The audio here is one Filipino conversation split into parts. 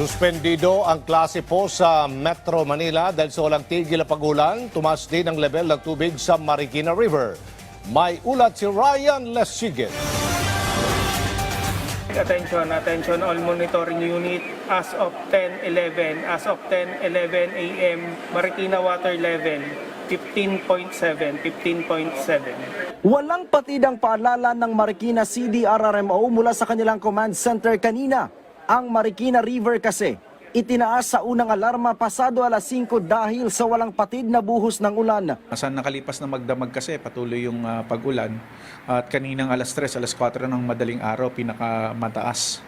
Suspendido ang klase po sa Metro Manila dahil sa walang tigil na pagulan, tumaas din ang level ng tubig sa Marikina River. May ulat si Ryan Lesigit. Attention, attention all monitoring unit as of 10:11, as of 10:11 a.m. Marikina water level 15.7, 15.7. Walang patidang paalala ng Marikina CDRRMO mula sa kanilang command center kanina. Ang Marikina River kasi itinaas sa unang alarma pasado alas 5 dahil sa walang patid na buhos ng ulan. Sa nakalipas na magdamag kasi patuloy yung ah, pag-ulan at kaninang alas 3, alas 4 ng madaling araw pinakamataas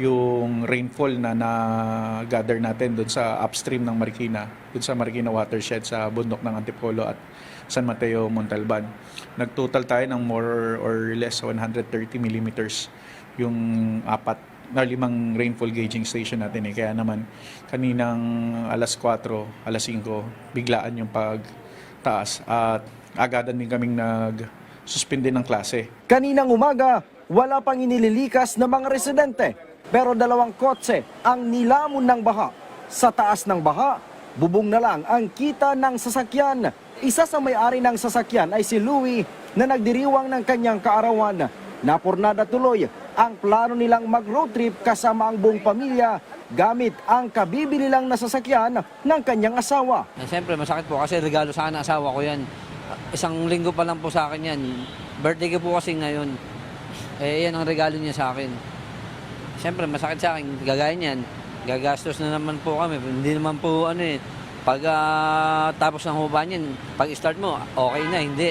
yung rainfall na na-gather natin doon sa upstream ng Marikina, doon sa Marikina watershed sa bundok ng Antipolo at San Mateo, Montalban. Nagtotal tayo ng more or less 130 millimeters yung apat na limang rainfall gauging station natin eh. Kaya naman kaninang alas 4, alas 5, biglaan yung pagtaas at agadan din kaming nag-suspende ng klase. Kaninang umaga, wala pang inililikas ng mga residente. Pero dalawang kotse ang nilamon ng baha. Sa taas ng baha, bubong na lang ang kita ng sasakyan. Isa sa may-ari ng sasakyan ay si Louie na nagdiriwang ng kanyang kaarawan. Napurnada tuloy ang plano nilang mag-road trip kasama ang buong pamilya gamit ang kabibili lang na sasakyan ng kanyang asawa. Eh, Siyempre, masakit po kasi regalo sa akin ng asawa ko yan. Isang linggo pa lang po sa akin yan. Birthday ko po kasi ngayon. Eh, yan ang regalo niya sa akin. Siyempre, masakit sa akin. Gagaya niyan. Gagastos na naman po kami. Hindi naman po ano eh. Pag ah, tapos ng huba niyan, pag start mo, okay na, hindi.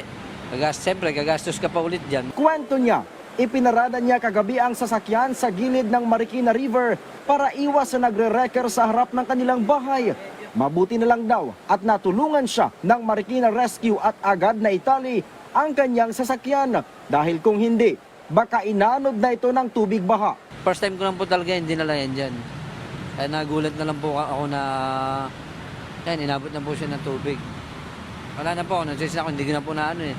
Gagastos, siyempre, gagastos ka pa ulit dyan. Kwento niya, ipinarada niya kagabi ang sasakyan sa gilid ng Marikina River para iwas sa nagre-wrecker sa harap ng kanilang bahay. Mabuti na lang daw at natulungan siya ng Marikina Rescue at agad na itali ang kanyang sasakyan dahil kung hindi, baka inanod na ito ng tubig baha. First time ko lang po talaga hindi nala yan dyan. Kaya nagulat na lang po ako na yan, inabot na po siya ng tubig. Wala na po ako, nagsisi ako, hindi ko na po na ano eh.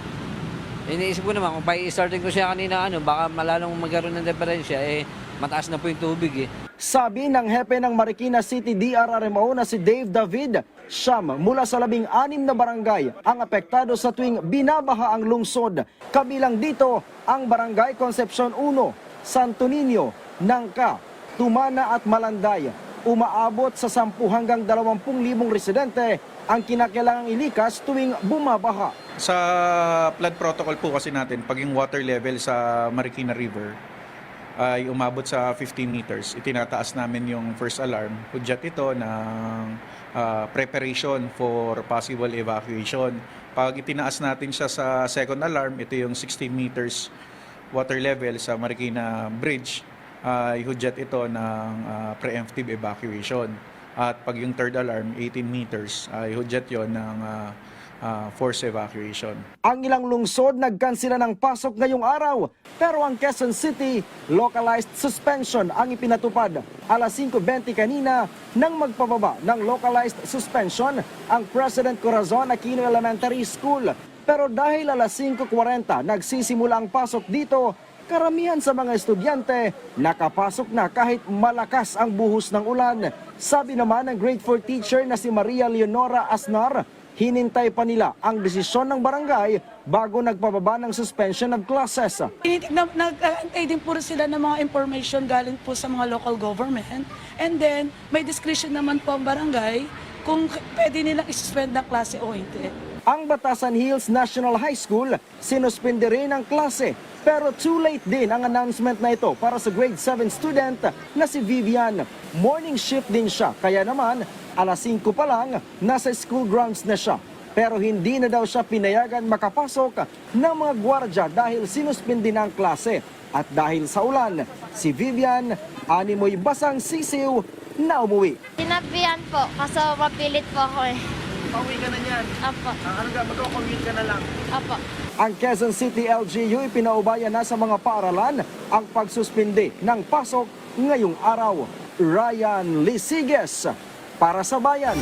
Iniisip ko naman, kung pa-starting ko siya kanina, ano, baka malalong magkaroon ng diferensya, eh, mataas na po yung tubig eh. Sabi ng hepe ng Marikina City DRRMO na si Dave David, siyam mula sa labing anim na barangay ang apektado sa tuwing binabaha ang lungsod. Kabilang dito ang Barangay Concepcion 1, Santo Niño, Nangka, Tumana at Malanday. Umaabot sa 10 hanggang 20,000 residente ang kinakailangang ilikas tuwing bumabaha. Sa flood protocol po kasi natin, pag yung water level sa Marikina River ay umabot sa 15 meters, itinataas namin yung first alarm. Hudyat ito ng ah, preparation for possible evacuation. Pag itinaas natin siya sa second alarm, ito yung 16 meters water level sa Marikina Bridge, ay hudyat ito ng ah, preemptive evacuation. At pag yung third alarm, 18 meters, ay hudyat yon ng ah, ah, force evacuation. Ang ilang lungsod nagkansila ng pasok ngayong araw. Pero ang Quezon City, localized suspension ang ipinatupad. Alas 5.20 kanina nang magpababa ng localized suspension ang President Corazon Aquino Elementary School. Pero dahil alas 5.40 nagsisimula ang pasok dito, karamihan sa mga estudyante nakapasok na kahit malakas ang buhos ng ulan. Sabi naman ng grade 4 teacher na si Maria Leonora Asnar, hinintay pa nila ang desisyon ng barangay bago nagpababa ng suspension of classes. Nag-aantay din po sila ng mga information galing po sa mga local government. And then, may discretion naman po ang barangay kung pwede nilang isuspend ng klase o hindi. Ang Batasan Hills National High School, sinuspinde rin ang klase. Pero too late din ang announcement na ito para sa grade 7 student na si Vivian. Morning shift din siya, kaya naman alas 5 pa lang nasa school grounds na siya. Pero hindi na daw siya pinayagan makapasok ng mga gwardya dahil sinuspindi na klase. At dahil sa ulan, si Vivian, animoy basang sisiw na umuwi. Sinabihan po, kaso mapilit po ako eh. Pauwi ka na niyan. Apo, Ano ka, magko-commute ka na lang. apo. Ang Quezon City LGU ipinaubaya na sa mga paaralan ang pagsuspindi ng pasok ngayong araw. Ryan Lisiges para sa Bayan.